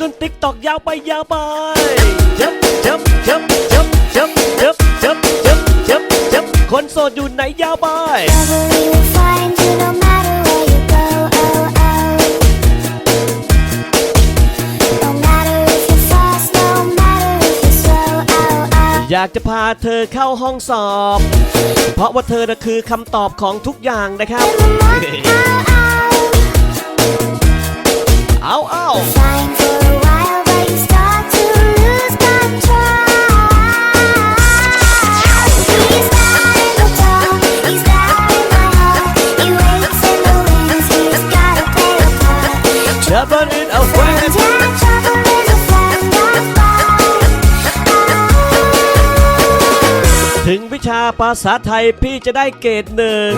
รุ่นติ๊กตอกยาวไปยาวไปจับจับจับจับจับจับจับจับจับจับคนโสดอยู่ไหนยาวไป Trouble you will find you no matter where you go. Oh, oh. No matter if you're fast, no matter if you're slow. Oh, oh. อยากจะพาเธอเข้าห้องสอบ เพราะว่าเธอน่ะคือคำตอบของทุกอย่างนะครับ Ow, ow. Never in a friend. ถึงวิชาภาษาไทยพี่จะได้เกรดหนึ่ง